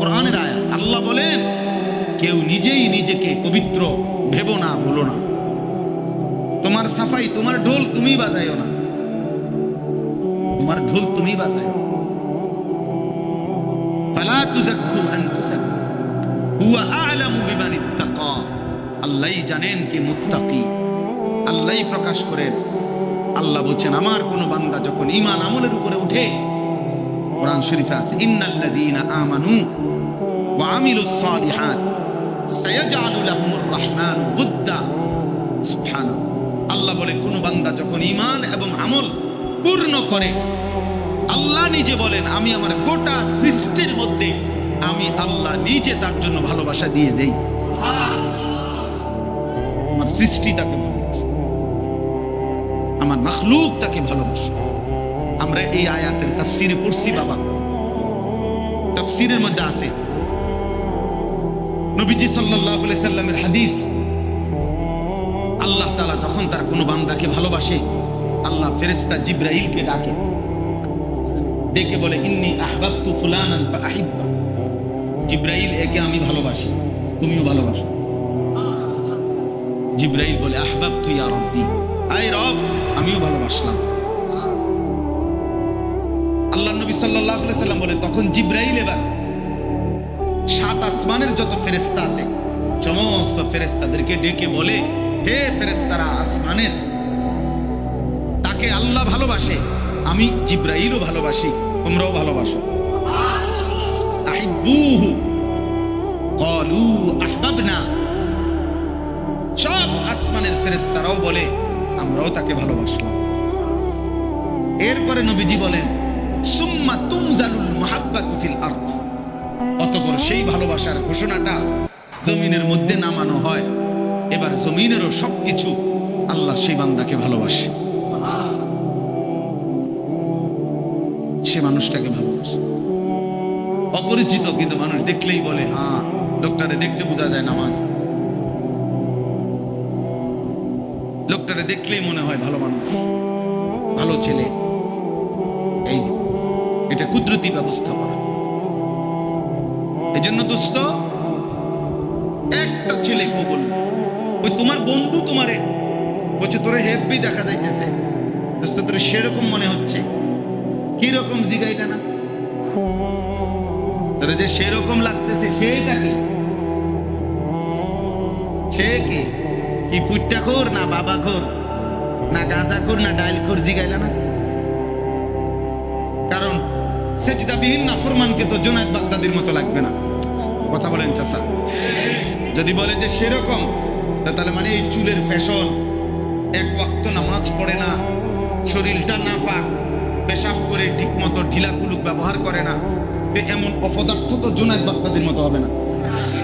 কোরআনের আল্লাহ বলেন, কেউ নিজেই নিজেকে পবিত্র ভেবো না বলো না। তোমার সাফাই, তোমার ঢোল তুমি বাজাইও না। তোমার ঢোল তুমি ফালা তুজাক্কু আনফুসাকুম। হুয়া আ'লামু বিমান ইত্তাকা। আল্লাহই জানেন কে মুত্তাকি। আল্লাহই প্রকাশ করেন। আল্লাহ বলছেন, আমার কোন বান্দা যখন ঈমান আমলের উপরে উঠে কোরআন শরীফে আছে, ইন্নাল্লাযীনা আমানু ওয়া আমিলুস সালিহাত লাহুমুর রাহমানু উদ্দা সুবহানাল্লাহ। আল্লাহ বলে, কোন বান্দা যখন ঈমান এবং আমল পূর্ণ করে, আল্লাহ নিজে বলেন, আমি আমার গোটা সৃষ্টির মধ্যে, আমি আল্লাহ নিজে তার জন্য ভালোবাসা দিয়ে দেই। আমার সৃষ্টি তাকে ভালোবাসে। আমার মখলুক তাকে ভালোবাসে। আমরা এই আয়াতের তাফসিরে পড়ছি, বাবা। তাফসিরের মধ্যে আছে। নবীজি আলাইহি সাল্লামের হাদিস। আল্লাহ তাআলা যখন তার কোনো বান্দাকে ভালোবাসে, আল্লাহ ফেরেশতা জিব্রাইলকে ডাকে। ডেকে বলে, ইন্নি আহবাবতু ফুলানান ফাআহিব্বা জিব্রাইল, একে আমি ভালোবাসি, তুমিও ভালোবাসো। জিব্রাইল বলে, আহবাবতু ইয়া রব্বি। আয় রব, আমিও ভালোবাসলাম। আল্লাহ নবী সাল্লাম বলে, তখন জিব্রাইল এবার সাত আসমানের যত ফেরেশতা আছে, সমস্ত ফেরেশতাদেরকে ডেকে বলে, হে ফেরেশতারা আসমানের, তাকে আল্লাহ ভালোবাসে, আমি জিব্রাইলও ভালোবাসি, তোমরাও ভালোবাসো। আহবাবনা। সব আসমানের ফেরেশতারাও বলে, আমরাও তাকে ভালোবাসলাম। এরপরে নবীজি বলেন সুম্মা তুমজালুল মাহাব্বাতু ফিল আরদ। অতঃপর সেই ভালোবাসার ঘোষণাটা জমিনের মধ্যে নামানো হয়, এবার জমিনেরও সবকিছু আল্লাহ সেই বান্দাকে ভালোবাসে। সে মানুষটাকে ভালোবাসে। অপরিচিত কিন্তু মানুষ দেখলেই বলে হ্যাঁ লোকটারে দেখতে বোঝা যায় নামাজ। লোকটারে দেখলেই মনে হয় ভালো মানুষ, ভালো ছেলে। এই যে এটা কুদরতি ব্যবস্থাপনা এই জন্য দোস্ত, একটা ছেলে বলল ওই তোমার বন্ধু তোমারে বলছে, তোরে হেব্বি দেখা যাইতেছে। দোস্ত, তোর সেরকম মনে হচ্ছে। কি রকম জিগাইটা না? তোর যে সেরকম লাগতেছে, সেটা কি? সে কি? কি ফুটটা খোর না বাবা খোর? না গাঁজা খোর না ডাইল খোর জিগাইলা না? সেজদাবিহীন না, ফরমানকে তো জোনায়দ বাগদাদির মতো লাগবে না। কথা বলেন চাচা। যদি বলে যে সেরকম তাহলে মানে এই চুলের ফ্যাশন, এক ওয়াক্ত নামাজ পড়ে না, শরীরটা নাফাক, পেশাব করে ঠিক মতো ঢিলা কুলুক ব্যবহার করে না এমন অপদার্থ তো জোনায়দ বাগদাদির মতো হবে না।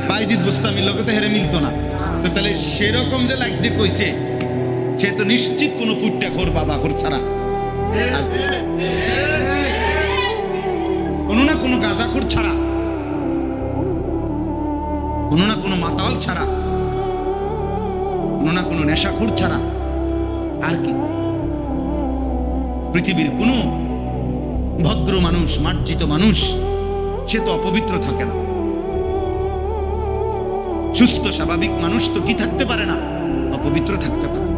বাইজিদ বুস্তামির লোকে তো হেরে মিলতো না। তো তাহলে সেরকম যে যে কইছে, সে তো নিশ্চিত কোনো ফুটটা খোর বাবা খোর ছাড়া। আর না। না গাঁজাখোর ছাড়া, কোনো না কোনো মাতাল ছাড়া, কোনো না কোনো নেশাখোর ছাড়া, আর কি? পৃথিবীর কোনো ভদ্র মানুষ, মার্জিত মানুষ, সে তো অপবিত্র থাকে না। সুস্থ, স্বাভাবিক মানুষ তো কি থাকতে পারে না? অপবিত্র থাকতে পারে।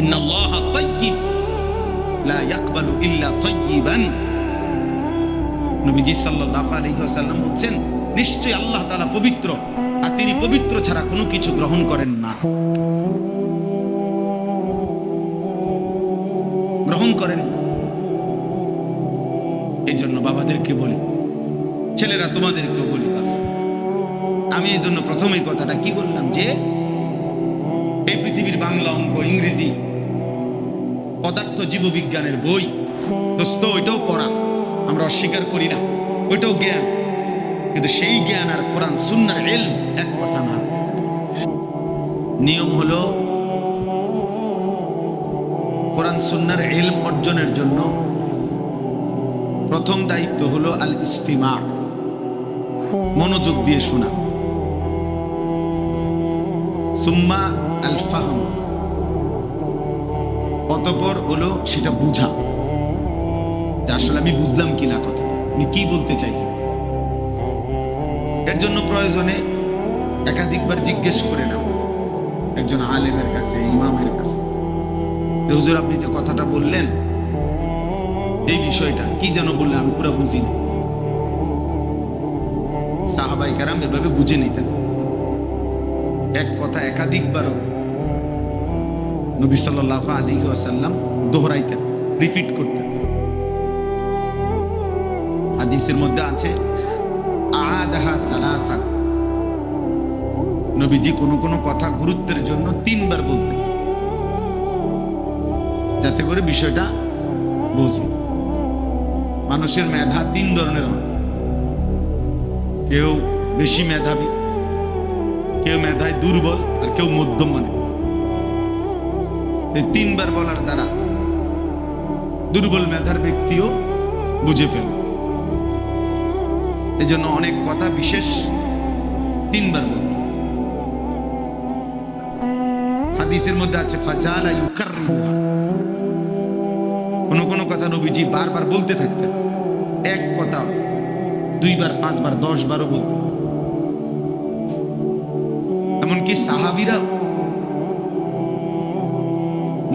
ইন্নাল্লাহা তাইয়্যিব, লা ইয়াকবালু ইল্লা তাইয়্যিবান। নবীজি সাল্লাল্লাহু আলাইহি ওয়াসাল্লাম বলছেন, নিশ্চয়ই আল্লাহ তালা পবিত্র, আর তিনি পবিত্র ছাড়া কোনো কিছু গ্রহণ করেন না। গ্রহণ করেন এই জন্য বাবাদেরকে বলি, ছেলেরা তোমাদেরকেও বলি আমি এই জন্য প্রথমেই কথাটা কি বললাম যে, এই পৃথিবীর বাংলা অঙ্ক ইংরেজি, পদার্থ জীববিজ্ঞানের বই, দোস্ত, ওইটাও পড়া। আমরা অস্বীকার করি না। ওইটাও জ্ঞান। কিন্তু সেই জ্ঞান আর কোরআন, সুন্নার এল এক কথা না। নিয়ম হলো কোরআন, সুন্নার এলম অর্জনের জন্য প্রথম দায়িত্ব হলো আল ইস্তিমা মনোযোগ দিয়ে শোনা। সুম্মা আল ফাহম অতপর হলো সেটা বুঝা। আসলে আমি বুঝলাম কি না কথা। উনি কি বলতে চাইছেন এর জন্য প্রয়োজনে একাধিকবার জিজ্ঞেস করে নাও। একজন আলেমের কাছে, ইমামের কাছে। হুজুর, আপনি যে কথাটা বললেন, এই বিষয়টা কি যেন বললেন আমি পুরো বুঝিনি। সাহাবাই কারাম এভাবে বুঝে নিতেন। এক কথা একাধিকবারও নবী সাল্লাহ আলী ওয়াসাল্লাম দোহরাইতেন, রিপিট করতেন। হাদিসের মধ্যে আছে আদাহা সালাসা। নবীজি কোনো কোনো কথা গুরুত্বের জন্য তিনবার বলতেন, যাতে করে বিষয়টা বোঝে। মানুষের মেধা তিন ধরনের হয়। কেউ বেশি মেধাবী, কেউ মেধায় দুর্বল, আর কেউ মধ্যম মানে। এই তিনবার বলার দ্বারা দুর্বল মেধার ব্যক্তিও বুঝে ফেল। এই জন্য অনেক কথা বিশেষ তিনবার বলতে হাদিসের মধ্যে আছে, ফাজালা কোন কোন কথা নবীজি বারবার বলতে থাকতেন। এক কথা দুইবার, পাঁচবার দশ বারও বলতেন। এমনকি সাহাবিরা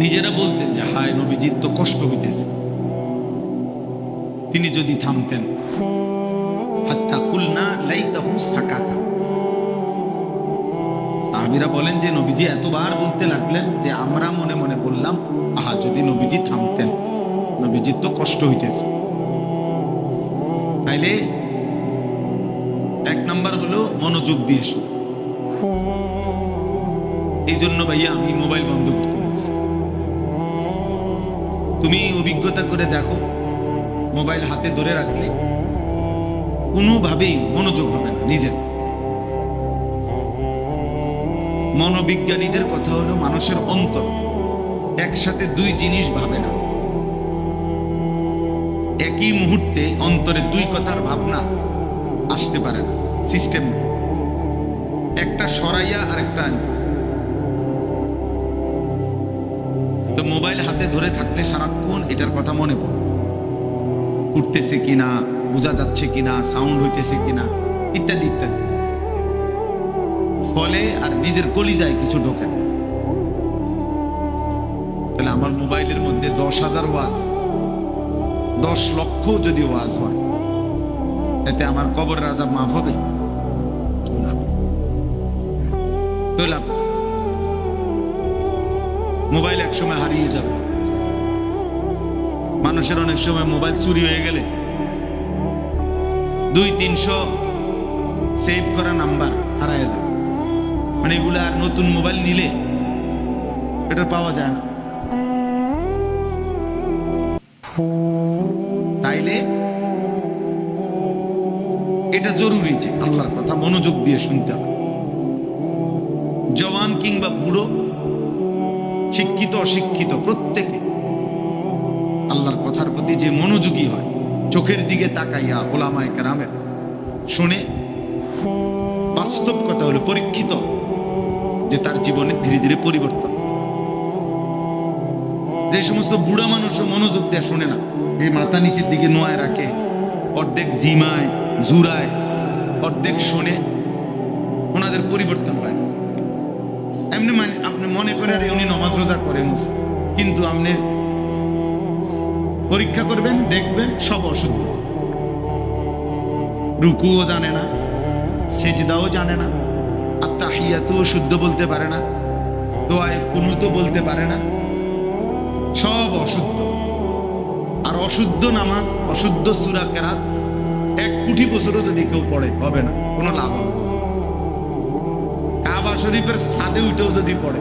নিজেরা বলতেন যে, হায় নবীজির তো কষ্ট হইতেছে। তিনি যদি থামতেন লাইতাহু সাকাতা। সাহাবিরা বলেন যে, নবীজি এতবার বলতে লাগলেন যে, আমরা মনে মনে বললাম, আহা, যদি নবীজি থামতেন, নবীজির তো কষ্ট হইতেছে। তাইলে এক নাম্বার হলো মনোযোগ দিয়ে শোনা। এই জন্য ভাইয়া আমি মোবাইল বন্ধ করতে বলছি। তুমি অভিজ্ঞতা করে দেখো, মোবাইল হাতে ধরে রাখলে কোনোভাবেই মনোযোগ হবে না নিজের। মনোবিজ্ঞানীদের কথা হলো মানুষের অন্তর। একসাথে দুই জিনিস ভাবে না। একই মুহূর্তে অন্তরে দুই কথার ভাবনা আসতে পারে না সিস্টেম একটা সরাইয়া আর একটা তো মোবাইল হাতে ধরে থাকলে সারাক্ষণ এটার কথা মনে পড়ে। উঠতেছে কিনা বোঝা যাচ্ছে কিনা সাউন্ড হইতেছে কিনা, ইত্যাদি ইত্যাদি। ফলে আর নিজের কলিজায় কিছু ঢোকে না। তাহলে আমার মোবাইলের মধ্যে দশ হাজার ওয়াজ, দশ লক্ষ যদি ওয়াজ হয় এতে আমার কবর রাজা মাফ হবে। মোবাইল একসময় হারিয়ে যাবে। মানুষের অনেক সময় মোবাইল চুরি হয়ে গেলে দুই তিনশো সেভ করা নাম্বার হারায় যাবে মানে এগুলো আর নতুন মোবাইল নিলে এটা পাওয়া যায় না। তাইলে এটা জরুরি যে আল্লাহর কথা মনোযোগ দিয়ে শুনতে হবে। জওয়ান কিংবা বুড়ো, শিক্ষিত, অশিক্ষিত, প্রত্যেকে আল্লাহর কথার প্রতি যে মনোযোগী হয় চোখের দিকে তাকাইয়া ওলামায় কেরামের শুনে বাস্তব কথা হলো পরীক্ষিত যে তার জীবনে ধীরে ধীরে পরিবর্তন। যে সমস্ত বুড়া মানুষও মনোযোগ দেয়া শোনে না, এই মাথা নিচের দিকে নোয়ায় রাখে, অর্ধেক জিমায় জুরায় অর্ধেক শোনে, ওনাদের পরিবর্তন হয় না। এমনি মানে আপনি মনে করে আরে উনি নমাজ রোজা করেন, কিন্তু আপনি পরীক্ষা করবেন, দেখবেন, সব অশুদ্ধ রুকুও জানে না, সেজদাও জানে না, আর তাহিয়াতুও শুদ্ধ বলতে পারে না, দোয়ায় কোনো কুনুতো বলতে পারে না সব অশুদ্ধ আর অশুদ্ধ নামাজ, অশুদ্ধ সুরা কেরাত এক কোটি বছরও যদি কেউ পড়ে, হবে না, কোনো লাভ হবে। কাবা শরীফের সাদে উঠেও যদি পড়ে,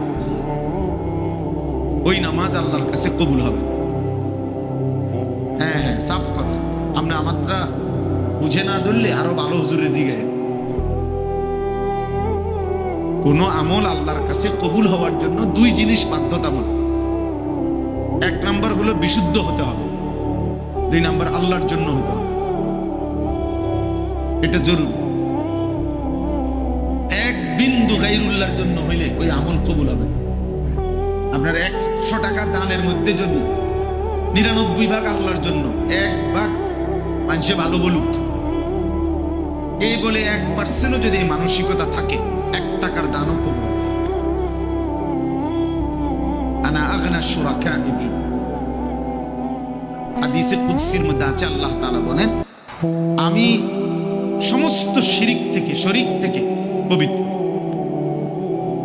ওই নামাজ আল্লাহর কাছে কবুল হবে। হ্যাঁ হ্যাঁ সাফ কথা। আমরা আমাত্রা বুঝে না ধরলে আরও ভালো হুজুরে জিগে কোন আমল আল্লাহর কাছে কবুল হওয়ার জন্য দুই জিনিস বাধ্যতামূলক। এক নাম্বার হলো বিশুদ্ধ হতে হবে। দুই নাম্বার আল্লাহর জন্য হতে হবে। এটা জরুরি। এক বিন্দু গাইরুল্লাহর জন্য হইলে ওই আমল কবুল হবে আপনার একশো টাকা দানের মধ্যে যদি নিরানব্বই ভাগ আল্লাহর জন্য। এক ভাগ মানুষে ভালো বলুক। এই বলে এক পার্সেন্টও যদি এই মানসিকতা থাকে, এক টাকার দানও কবুল আনা আগনা সুরাকা এবি হাদিসে কুদসির মধ্যে আছে, আল্লাহ তাআলা বলেন, আমি সমস্ত শিরিক থেকে, শরিক থেকে পবিত্র।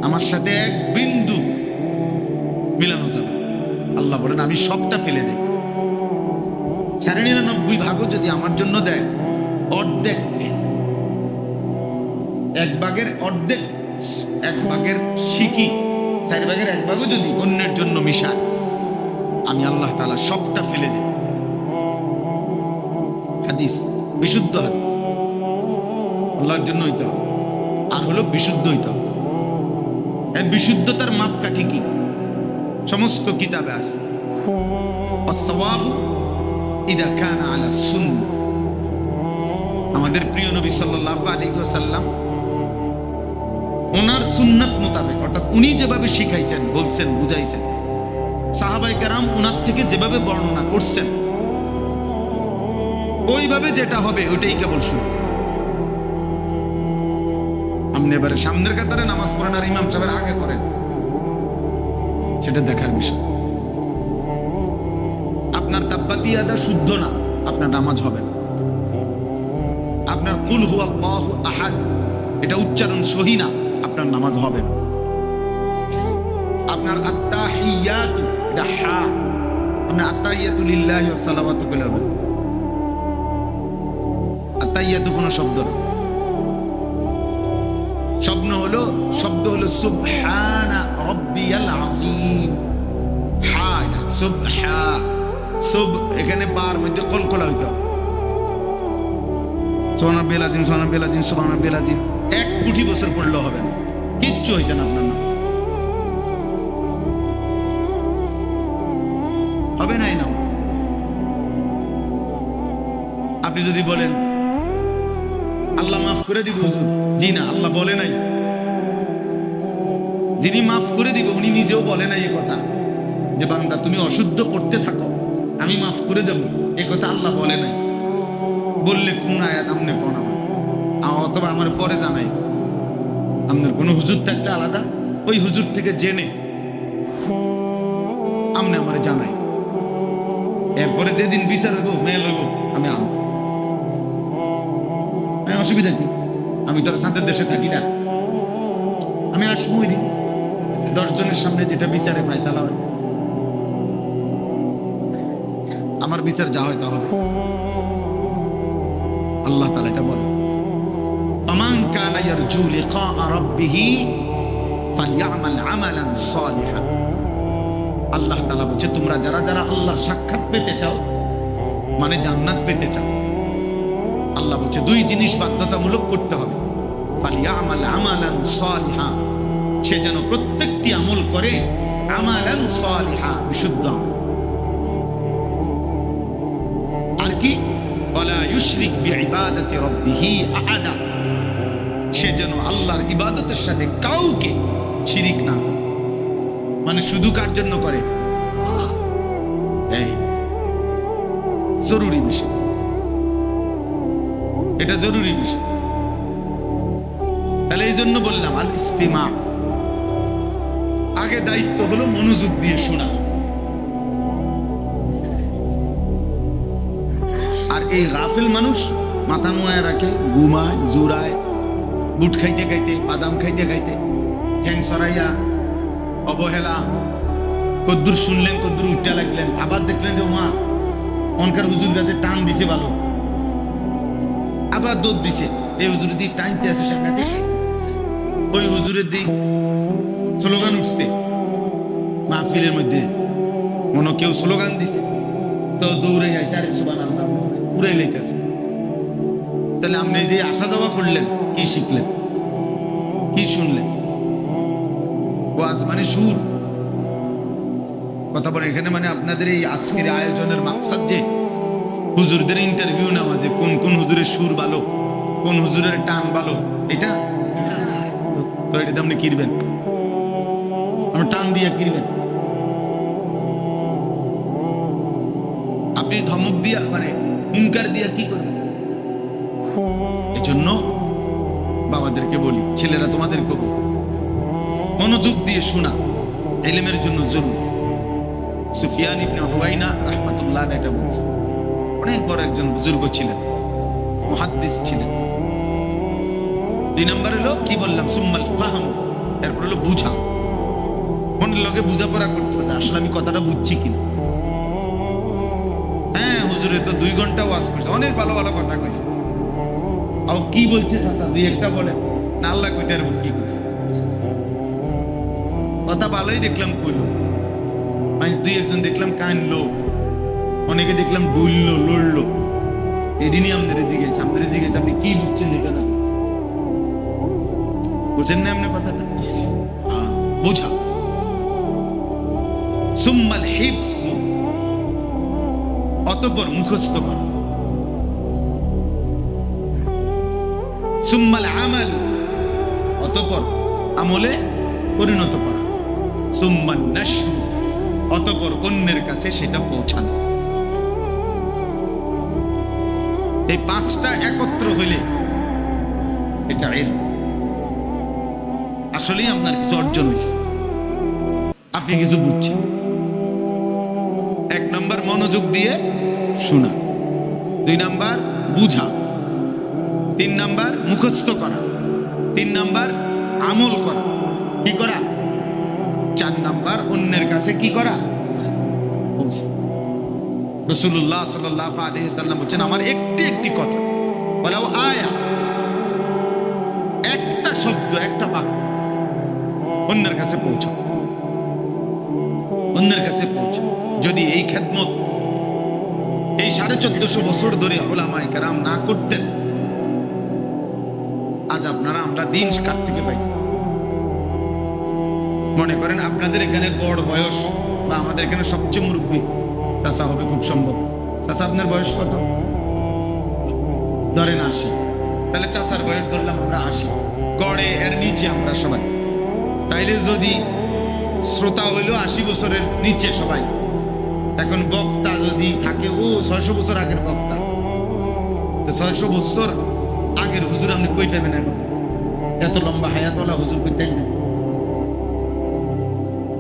আমার সাথে এক বিন্দু মিলানো যাবে। আল্লাহ বলেন, আমি সবটা ফেলে দেব। সাড়ে নিরানব্বই ভাগও যদি আমার জন্য দেয়, অর্ধেক এক ভাগের অর্ধেক, এক ভাগের শিকি চার ভাগের এক ভাগও যদি অন্যের জন্য মিশায়, আমি আল্লাহ তাআলা সবটা ফেলে দেব। হাদিস, বিশুদ্ধ হাদিস। আল্লাহর জন্য হইতে হবে। আর হলো বিশুদ্ধ হইতে হবে। বিশুদ্ধতার মাপকাঠি কি? সমস্ত কিতাবে আছে। আমাদের প্রিয় নবী আলাইহি ওনার সুন্নাত মোতাবেক, অর্থাৎ উনি যেভাবে শিখাইছেন, বলছেন, বুঝাইছেন সাহাবাই কারাম ওনার থেকে যেভাবে বর্ণনা করছেন, ওইভাবে যেটা হবে ওইটাই কেবল শুন আপনি এবারে সামনের কাতারে নামাজ পড়েন আর ইমাম সাহেবের আগে করেন। সেটা দেখার বিষয়। আপনার তাব্বাতি আদা শুদ্ধ না, আপনার নামাজ হবে না। আপনার কুল হু আল্লাহ আহাদ, এটা উচ্চারণ সহি না, আপনার নামাজ হবে না। আপনার আত্তাহিয়াতু, এটা হা, আপনি আত্তাহিয়াতু লিল্লাহি ওয়াস সালাওয়াতু হবে। আত্তাহিয়াতু কোনো শব্দ না। স্বপ্ন হলো, শব্দ হলো সুবহানা রব্বিয়াল আযীম এখানে বার মধ্যে কলকলা হইতে? সোহানা বেলাজিম সোহানা বেলাজিম সোহানা বেলাজিম এক কোটি বছর পড়লেও হবে না। কিচ্ছু হয়েছে না আপনার নাম। হবে না আপনি যদি বলেন, আল্লাহ মাফ করে দিব হুজুর। জি না, আল্লাহ বলে নাই। যিনি মাফ করে দিব, উনি নিজেও বলে না এ কথা। যে বান্দা, তুমি অশুদ্ধ পড়তে থাকো, আমি মাফ করে দেব। এ কথা আল্লাহ বলে নাই। বললে কোন আয়াত আমনে পড়া অথবা আমার পরে জানাই। আপনার কোনো হুজুর থাকলে আলাদা, ওই হুজুর থেকে জেনে আমনে আমার জানাই। এরপরে যেদিন বিচার হইব মেয়ে লইব আমি আম আমি অসুবিধা কি? আমি তোর সাথে দেশে থাকি না। আমি আসব ওই দিন। জনের সামনে যেটা বিচারে ফাইসালা হয় আমার বিচার যা হয় তা হবে। আল্লাহ তাআলা এটা বলে। ফামান কানা ইয়ারজু লিকা রাব্বিহি ফালইআমাল আমালান সালিহা। আল্লাহ তাআলা বলছে, তোমরা যারা যারা আল্লাহর সাক্ষাৎ পেতে চাও মানে জান্নাত পেতে চাও, আল্লাহ বলছে দুই জিনিস বাধ্যতামূলক করতে হবে। ফালইআমাল আমালান সালিহা সে যেন প্রত্যেকটি আমল করে, আমালান সালিহা, বিশুদ্ধ আর কি? ওয়ালা ইউশরিক বিইবাদাতি রাব্বিহি সে যেন আল্লাহর ইবাদতের সাথে কাউকে শিরিক না মানে শুধু কার জন্য করে? এই, জরুরি বিষয়। এটা জরুরি বিষয়। তাহলে এই জন্য বললাম আল ইস্তিমা আগে দায়িত্ব হলো মনোযোগ দিয়ে শোনা। আর এই গাফিল মানুষ মাথা নোয়ায় রাখে, ঘুমায়, জুড়ায়, বুট খাইতে খাইতে, বাদাম খাইতে খাইতে, ঠ্যাং সরাইয়া, অবহেলা। কদ্দুর শুনলেন, কদ্দুর উঠতে লাগলেন। আবার দেখলেন যে মা অনকার হুজুর কাছে টান দিছে ভালো। আবার দৌড় দিছে। এই হুজুর দিয়ে টানতে আছে সাংঘাতে ওই হুজুরের দিক স্লোগান উঠছে। মাহফিলের মধ্যে। মনে কেউ স্লোগান দিছে। তো দৌড়ে যাইছে, আরে সুবান আল্লাহ উড়ে লইতেছে। তাহলে আপনি যে আসা যাওয়া করলেন, কি শিখলেন? কি শুনলেন? ওয়াজ মানে সুর কথা বলে, এখানে মানে আপনাদের এই আজকের আয়োজনের মাকসাদ যে, হুজুরদের ইন্টারভিউ নেওয়া যে, কোন কোন হুজুরের সুর ভালো, কোন হুজুরের টান ভালো, এটা? তো এটাতে আপনি কিনবেন টান দিয়ে কিনবেন আপনি ধমক দিয়া মানে হুঙ্কার দিয়া কি করবেন? এটা জন্য বাবাদেরকে বলি, ছেলেরা তোমাদেরকে বলি মনোযোগ দিয়ে শোনা, এলেমের জন্য জরুরি। সুফিয়ান ইবনে হুয়াইনা রাহমাতুল্লাহ এটা বলছে। অনেক বড় একজন বুজুর্গ ছিলেন ছিলেন। দুই নম্বর হলো, কি বললাম? সুম্মাল ফাহাম এরপর হলো বুঝা। মনের লগে বুঝাপড়া করতে হবে আসলে আমি কথাটা বুঝছি কিনা? হ্যাঁ হুজুরে তো দুই ঘণ্টা ওয়াজ করছে অনেক ভালো ভালো কথা কইছে। আও কি বলছে চাচা দুই একটা বলে। না আল্লাহ কইতে আর কি কইছে কথা ভালোই দেখলাম কইল। আমি দুই একজন দেখলাম কানলো অনেকে দেখলাম ডুললো লড়লো। এদিনই আমাদের জিজ্ঞেস আমাদের জিজ্ঞেস আপনি কি বুঝছেন এটা না? বুঝেন না এমনি কথাটা? হ্যাঁ, বোঝা সুম্মাল হিফজ। অতপর মুখস্থ করা। সুম্মাল আমাল। অতপর আমলে পরিণত করা। সুম্মান নাশর। অতপর অন্যের কাছে সেটা পৌঁছানো। এই পাঁচটা একত্র হইলে এটা এল। আসলেই আপনার কিছু অর্জন হয়েছে আপনি কিছু বুঝছেন। নম্বর মনোযোগ দিয়ে শোনা। দুই নাম্বার, বুঝা। তিন নাম্বার, মুখস্থ করা। তিন নাম্বার, আমল করা। কি করা? চার নাম্বার, অন্যের কাছে কি করা? রসুল্লাহ সাল্লাহ আলহিসাল্লাম বলছেন, আমার একটি একটি কথা। বলাও আয়া। একটা শব্দ, একটা বাক্য। অন্যের কাছে পৌঁছ অন্যের কাছে পৌঁছ যদি এই খেদমত এই সাড়ে চোদ্দশো বছর ধরে ওলামায় কেরাম না করতেন, আজ আপনারা আমরা দিন কার থেকে পাই। মনে করেন আপনাদের এখানে গড় বয়স বা আমাদের এখানে সবচেয়ে মুরব্বী, চাচা হবে খুব সম্ভব। চাচা, আপনার বয়স কত? ধরেন আশি। তাহলে চাচার বয়স ধরলাম আমরা আশি। গড়ে এর নিচে আমরা সবাই। তাইলে যদি শ্রোতা হইল আশি বছরের নিচে সবাই এখন বক্তা যদি থাকে, ও ছয়শো বছর আগের বক্তা। তো ছয়শো বছর আগের হুজুর আপনি কই পাবেন এখন? এত লম্বা হায়াতলা হুজুর কই পাইবেন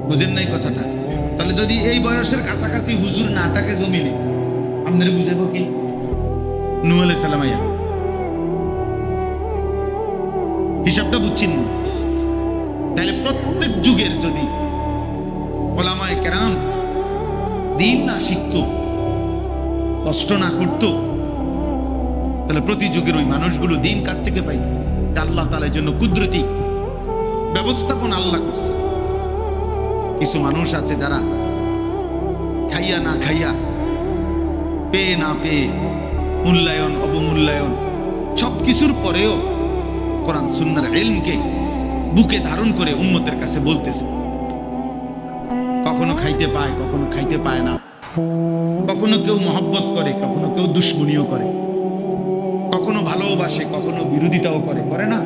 বুঝেন নাই কথাটা? তাহলে যদি এই বয়সের কাছাকাছি হুজুর না থাকে জমিনে, আপনারা বুঝাবো কি? নু আলাই সালামাইয়া হিসাবটা বুঝছেন না? তাহলে প্রত্যেক যুগের যদি ওলামায় কেরাম দিন না শিখত, কষ্ট না করত, তাহলে প্রতি যুগের ওই মানুষগুলো দিন কার থেকে পাইত? আল্লাহ তালের জন্য কুদরতি ব্যবস্থাপনা আল্লাহ করছে। কিছু মানুষ আছে যারা খাইয়া না খাইয়া, পেয়ে না পেয়ে, মূল্যায়ন, অবমূল্যায়ন সব কিছুর পরেও কোরআন সুন্নার এলমকে বুকে ধারণ করে উম্মতের কাছে বলতেছে। কখনো খাইতে পায়, কখনো খাইতে পায় না। কখনো কেউ মহব্বত করে, কখনো কেউ দুশ্মনীয় করে। কখনো ভালোবাসে, কখনো বিরোধিতাও করে করে না?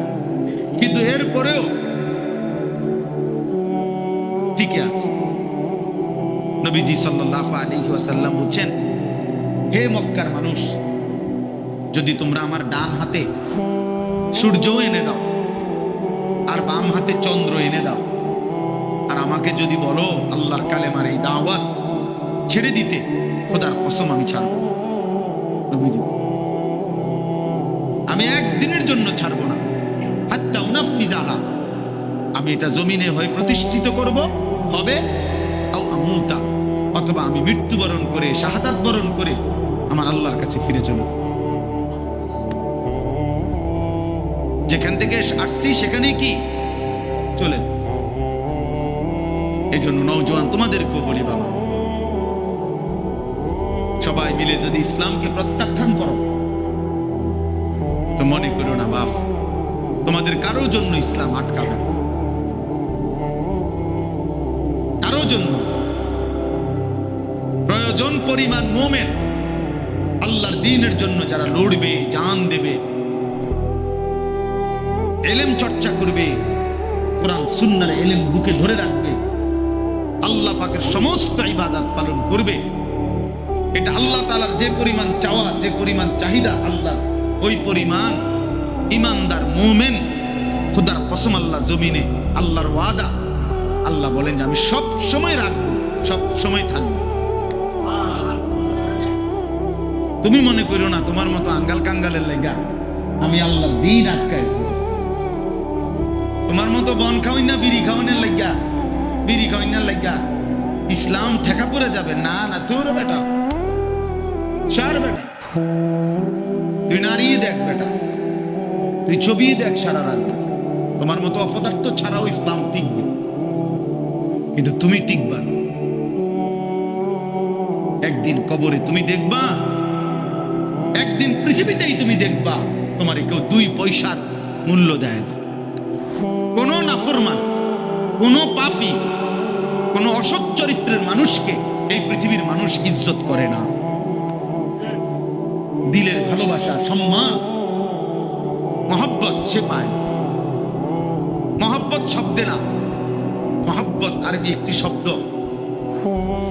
কিন্তু এরপরেও টিকে আছে। নবীজি সাল্লাহ আলী ওয়াসাল্লাম বলছেন, হে মক্কার মানুষ, যদি তোমরা আমার ডান হাতে সূর্য এনে দাও, আর বাম হাতে চন্দ্র এনে দাও আর আমাকে যদি বলো আল্লাহর কালেমার এই দাওয়াত ছেড়ে দিতে খোদার কসম আমি ছাড়ব আমি একদিনের জন্য ছাড়বো না। হাত্তা উনাফিজাহা। আমি এটা জমিনে হয়ে প্রতিষ্ঠিত করব হবে আও আমুতা। অথবা আমি মৃত্যুবরণ করে শাহাদাত বরণ করে আমার আল্লাহর কাছে ফিরে চলব। যেখান থেকে আসছি সেখানেই কি? চলে এই জন্য নৌজওয়ান তোমাদেরকেও বলি বাবা। সবাই মিলে যদি ইসলামকে প্রত্যাখ্যান করো, তো মনে করো না বাপ, তোমাদের কারোর জন্য ইসলাম আটকাবে। কারোর জন্য প্রয়োজন পরিমাণ মোমেন, আল্লাহর দিনের জন্য যারা লড়বে, জান দেবে, এলেম চর্চা করবে, কোরআন সুন্নার এলেম বুকে ধরে রাখবে। আল্লাহ পাকের সমস্ত ইবাদত পালন করবে। এটা আল্লাহ তালার যে পরিমাণ চাওয়া, যে পরিমাণ চাহিদা আল্লাহ ওই পরিমাণ ইমানদার মোমেন খুদার কসম আল্লাহ জমিনে আল্লাহর ওয়াদা। আল্লাহ বলেন যে, আমি সব সময় রাখব, সব সময় থাকব। তুমি মনে করো না, তোমার মতো আঙ্গাল কাঙ্গালের লেগা আমি আল্লাহর দিন রাখব। তোমার মতো বন খাওয়াই না, বিড়ি খাওয়ানোর লেগা বিড়ি খাওয়ানোর লেগা ইসলাম ঠেকা পড়ে যাবে। না না, তোর বেটা। সার বেটা। তুই নারী দেখ বেটা। তুই ছবি দেখ সারা রাত। তোমার মতো অপদার্থ ছাড়াও ইসলাম টিকবে। কিন্তু তুমি টিকবা। একদিন কবরে তুমি দেখবা, একদিন পৃথিবীতেই তুমি দেখবা, তোমার কেউ দুই পয়সার মূল্য দেয় না। কোনো নাফরমান। কোনো পাপী, কোনো অসৎ চরিত্রের মানুষকে এই পৃথিবীর মানুষ ইজ্জত করে না। দিলের ভালোবাসা, সম্মান, মহব্বত সে পায় না। মহব্বত শব্দে না। মহব্বত আরবি একটি শব্দ।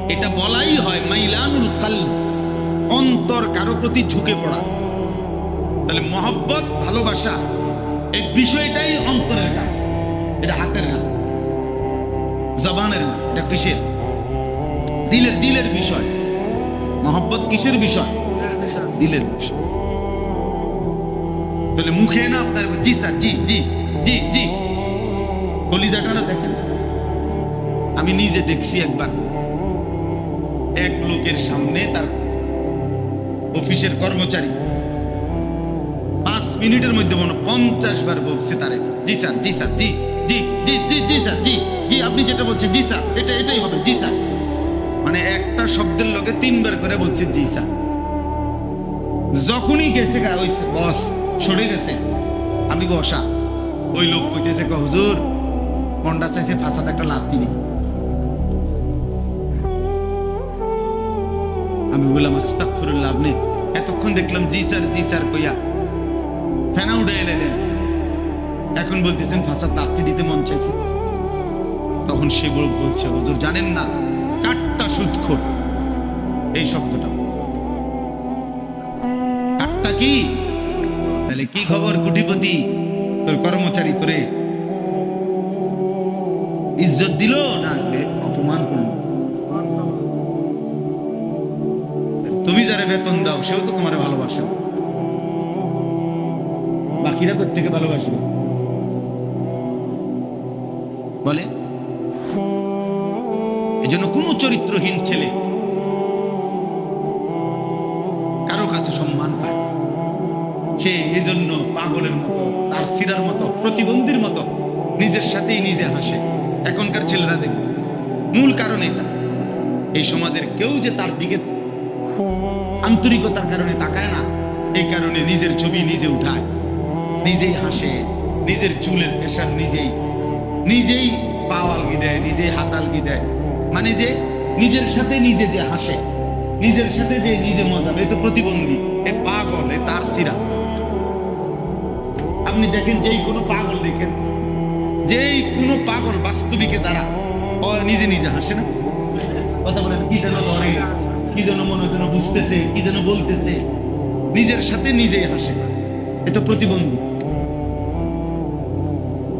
এটা বলাই হয় মাইলানুল কাল অন্তর কারও প্রতি ঝুঁকে পড়া। তাহলে মহব্বত, ভালোবাসা, এই বিষয়টাই অন্তরের কাজ। এটা হাতের না জবানের না, এটা কিসের? দিলের দিলের বিষয়। মহব্বত কিসের বিষয়? দিলের বিষয়। তাহলে মুখে না আপনার জি স্যার, জি জি জি জি। কলিজাটা না দেখেন? আমি নিজে দেখছি একবার। এক লোকের সামনে তার অফিসের কর্মচারী। পাঁচ মিনিটের মধ্যে মনে পঞ্চাশ বার বলছে তারে। জি স্যার জি স্যার, জি। জি জি জি জি, স্যার, জি জি, আপনি যেটা বলছেন, জি, স্যার, এটা, এটাই হবে, জি, স্যার। মানে একটা শব্দের লোকে তিনবার করে বলছে, জি, স্যার। যখনই গেছে গা, ওই বস সরে গেছে। আমি বসা। ওই লোক কইতেছে ক হুজুর, মনটা চাইছে ফাঁসাতে একটা লাভ দিনি আমি বললাম, আস্তাগফিরুল্লাহ, আপনি এতক্ষণ দেখলাম, জি, স্যার জি, স্যার, কইয়া। ফেনা উঠে এলেন এখন বলতেছেন ফাঁসা তাপ্তি দিতে মন চাইছে। তখন সে বল- বলছে, হুজুর, জানেন না কাটটা সুদখোর এই শব্দটা। কাটটা কি? তাহলে কি খবর, কুটিপতি? তোর কর্মচারী তোরে ইজ্জত দিল না বে- অপমান করল। তুমি যারা বেতন দাও, সেও তো তোমার ভালোবাসা। বাকিরা থেকে ভালোবাসবে? বলে, এজন্য কোনো চরিত্রহীন ছেলে কারও কাছে সম্মান পায়। সে এজন্য পাগলের মতো, তার সিরার মতো, প্রতিবন্ধীর মতো, নিজের সাথেই নিজে হাসে এখনকার ছেলেরা দেখবে মূল কারণ এটা এই সমাজের কেউ যে তার দিকে আন্তরিকতার কারণে তাকায় না, এই কারণে নিজের ছবি নিজে উঠায়, নিজেই হাসে, নিজের চুলের পেশার নিজেই নিজেই পা আলগি দেয়, নিজেই হাত আলগি দেয়। মানে যে নিজের সাথে নিজে যে হাসে, নিজের সাথে যে নিজে মজা এ তো প্রতিবন্ধী, এ পাগল, এ তার সিরা। আপনি দেখেন যেই কোনো পাগল দেখেন যেই কোনো পাগল বাস্তবিকে যারা নিজে নিজে হাসে না? কথা বলেন, কি যেন ধরে, কি যেন মনে যেন বুঝতেছে, কি যেন বলতেছে, নিজের সাথে নিজেই হাসে। এ তো প্রতিবন্ধী।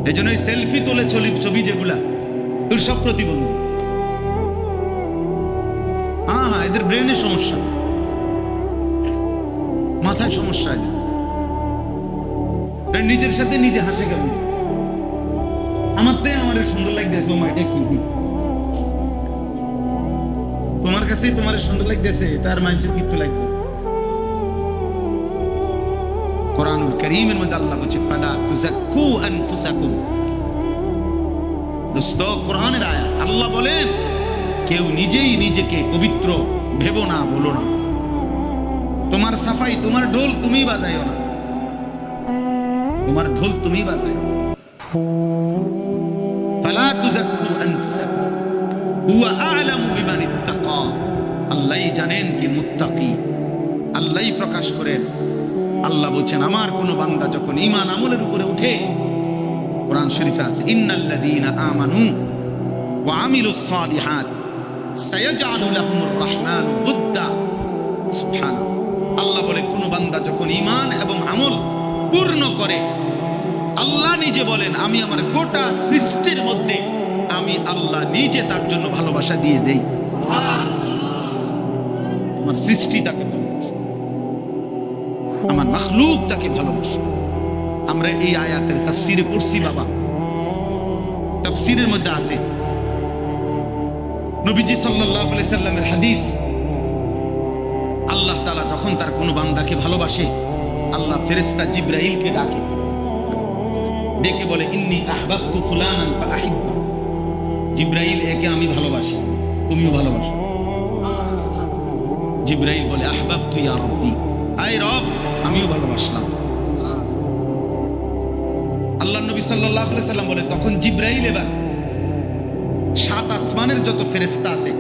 এই জন্য সেলফি তোলে ছবি ছবি যেগুলা, এগুলো সব প্রতিবন্ধী। হ্যাঁ হ্যাঁ এদের ব্রেনের সমস্যা। মাথায় সমস্যা এদের। নিজের সাথে নিজে হাসে কেমন আমার তো আমার সুন্দর লাগতেছে ওমা এটা কি? তোমার কাছেই তোমার সুন্দর লাগতেছে, তার মানুষের কিত্তু লাগবে। কোরআনুল করিমের মধ্যে আল্লাহ বলছে ফালা তুজাক্কু আনফুসাকুম দোস্ত, কোরআনের আয়াত, আল্লাহ বলেন, কেউ নিজেই নিজেকে পবিত্র ভেবো না বলো না। তোমার সাফাই, তোমার ঢোল তুমি বাজাইও না। তোমার ঢোল তুমি বাজাইও ফালা তুজাক্কু আনফুসাকুম। হুয়া আ'লামু বিমান ইত্তাকা। আল্লাহই জানেন কি মুত্তাকি। আল্লাহই প্রকাশ করেন। আল্লাহ বলছেন, আমার কোন বান্দা যখন ঈমান আমলের উপরে উঠে কোরআন শরীফে আছে, ইন্নাল্লাযীনা আমানু ওয়া আমিলুস সালিহাত, সায়াজআলু লাহুমুর রাহমানু উদ্দা। সুবহানাল্লাহ। আল্লাহ বলে, কোন বান্দা যখন ঈমান এবং আমল পূর্ণ করে, আল্লাহ নিজে বলেন, আমি আমার গোটা সৃষ্টির মধ্যে, আমি আল্লাহ নিজে তার জন্য ভালোবাসা দিয়ে দেই। আমার সৃষ্টি তাকে আমার মখলুক তাকে ভালোবাসে। আমরা এই আয়াতের তাফসিরে পড়ছি, বাবা। তাফসিরের মধ্যে আছে, নবীজি আলাইহি সাল্লামের হাদিস। আল্লাহ তাআলা যখন তার কোনো বান্দাকে ভালোবাসে, আল্লাহ ফেরেশতা জিব্রাইলকে ডাকে। ডেকে বলে, ইন্নি আহবাবতু ফুলানান ফাআহিব্বা। জিব্রাইল একে আমি ভালোবাসি, তুমিও ভালোবাসো। জিব্রাইল বলে, আহবাবতু ইয়া রব্বি। আয় রব আমিও ভালোবাসলাম। আল্লাহ নবী আলাইহি সাল্লাম বলে, তখন জিব্রাইল এবার সাত আসমানের যত ফেরেস্তা আছে,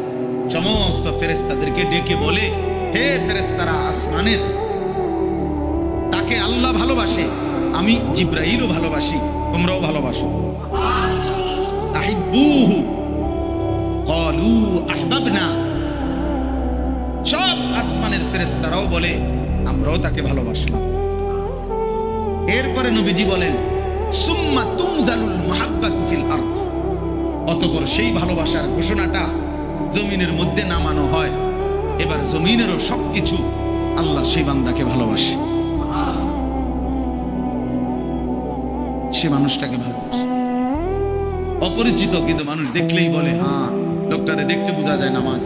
সমস্ত ফেরেস্তাদেরকে ডেকে বলে, হে ফেরেস্তারা আসমানের, তাকে আল্লাহ ভালোবাসে, আমি জিব্রাইলও ভালোবাসি, তোমরাও ভালোবাসো। আহিব্বুহু, ক্বালু আহবাবনা। সব আসমানের ফেরেস্তারাও বলে, আমরাও তাকে ভালোবাসলাম। এরপরে নবীজি বলেন, সুম্মা তুমজালুল মাহাব্বাতু ফিল আরদ। অতঃপর সেই ভালোবাসার ঘোষণাটা জমিনের মধ্যে নামানো হয়। এবার জমিনেরও সবকিছু আল্লাহ সেই বান্দাকে ভালোবাসে। সে মানুষটাকে ভালোবাসে। অপরিচিত কিন্তু মানুষ দেখলেই বলে হ্যাঁ লোকটারে দেখতে বোঝা যায় নামাজ।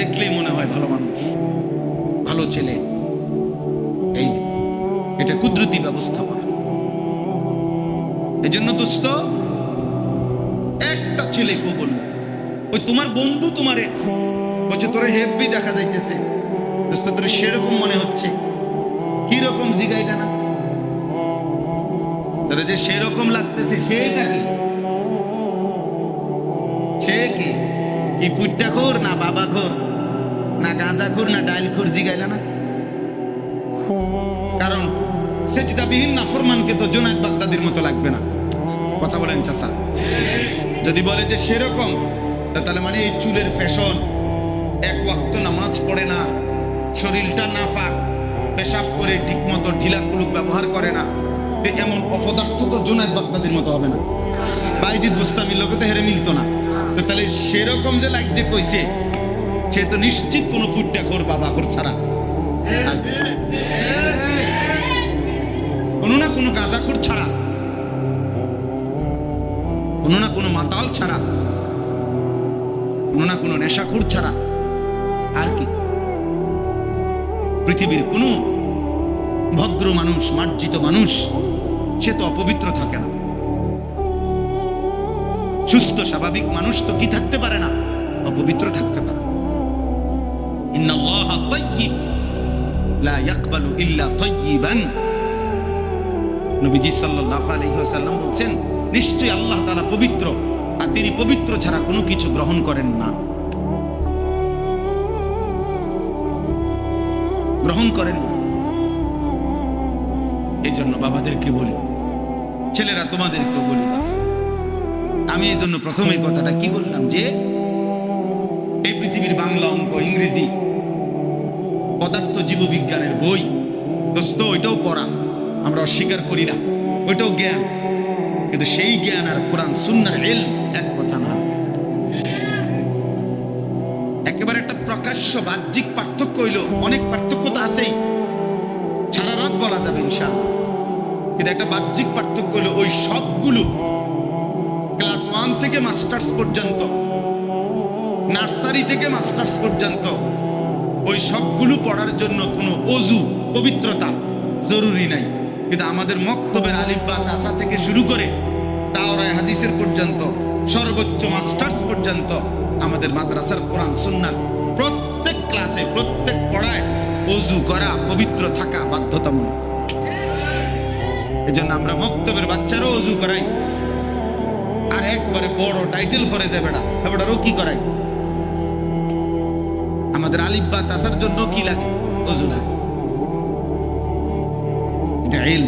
দেখলেই মনে হয় ভালো মানুষ। ভালো ছেলে। এই যে, এটা কুদরতি ব্যবস্থাপনা। এই জন্য দোস্ত, একটা ছেলে কেউ বলল ওই তোমার বন্ধু তোমারে? বলছে, তোরে হেভি দেখা যাইতেছে। দোস্ত, তোর সেরকম মনে হচ্ছে? কি রকম জিগাইটা না তোরে যে সেরকম লাগতেছে সেটা কি কি ফুটটা খোর না বাবা খোর? না গাঁজা খোর, না ডাইল খোর, জিগাইলা না? কারণ সেচিতাবিহীন না, ফরমানকে তো জোনায়দ বাগদাদির মতো লাগবে না। কথা বলেন চাষা যদি বলে যে সেরকম তাহলে মানে এই চুলের ফ্যাশন এক ওয়াক্ত নামাজ পড়ে না, শরীরটা না ফাঁক পেশাব করে ঠিক মতো ঢিলা কুলুক ব্যবহার করে না এমন অপদার্থ তো জোনায়দ বাগদাদির মতো হবে না। বাইজিদ বুস্তামির লোকে তো হেরে মিলতো না। তো তাহলে সেরকম যে লাইক যে কইছে, সে তো নিশ্চিত কোনো ফুটটা খোর বাবা খোর ছাড়া। কোনো না কোনো গাঁজাখোর ছাড়া। কোনো না কোনো মাতাল ছাড়া। কোনো না কোনো নেশাখোর ছাড়া। আর কি? পৃথিবীর কোনো ভদ্র মানুষ, মার্জিত মানুষ, সে তো অপবিত্র থাকে না। সুস্থ, স্বাভাবিক মানুষ তো কি থাকতে পারে না? অপবিত্র থাকতে পারে। নবীজি আলাইহি বলছেন, নিশ্চয়ই আল্লাহ তাআলা পবিত্র, আর তিনি পবিত্র ছাড়া কোনো কিছু গ্রহণ করেন না। গ্রহণ করেন এই জন্য বাবাদেরকে বলি, ছেলেরা তোমাদেরকেও বলি, বাপ। আমি এই জন্য প্রথমে কথাটা কি বললাম যে, এই পৃথিবীর বাংলা অঙ্ক ইংরেজি পদার্থ জীববিজ্ঞানের বই। দোস্ত, ওইটাও পড়া। আমরা অস্বীকার করি না। ওইটাও জ্ঞান। কিন্তু সেই জ্ঞান আর কোরআন সুন্নার এল এক কথা না। একেবারে একটা প্রকাশ্য বাহ্যিক পার্থক্য হইল, অনেক পার্থক্য তো আছেই। সারা রাত বলা যাবে ইনশাআল্লাহ। কিন্তু একটা বাহ্যিক পার্থক্য হইল, ওই সবগুলো ওয়ান থেকে মাস্টার্স পর্যন্ত, নার্সারি থেকে মাস্টার্স পর্যন্ত, ওই সবগুলো পড়ার জন্য কোনো অজু, পবিত্রতা জরুরি নাই। কিন্তু আমাদের মক্তবের আলিব্বা তাসা থেকে শুরু করে তাওরায় হাদিসের পর্যন্ত, সর্বোচ্চ মাস্টার্স পর্যন্ত আমাদের মাদ্রাসার কোরআন সুন্নাত প্রত্যেক ক্লাসে, প্রত্যেক পড়ায় অজু করা, পবিত্র থাকা বাধ্যতামূলক। এজন্য আমরা মক্তবের বাচ্চারও অজু করাই। একবারে বড় টাইটেল ফরে যায় বেড়া বেড়ারও কি করাই আমাদের আলিব্বা তাসার জন্য কি লাগে? অজু এটা এল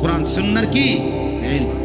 কোরআন সুন্নার কি? ইলম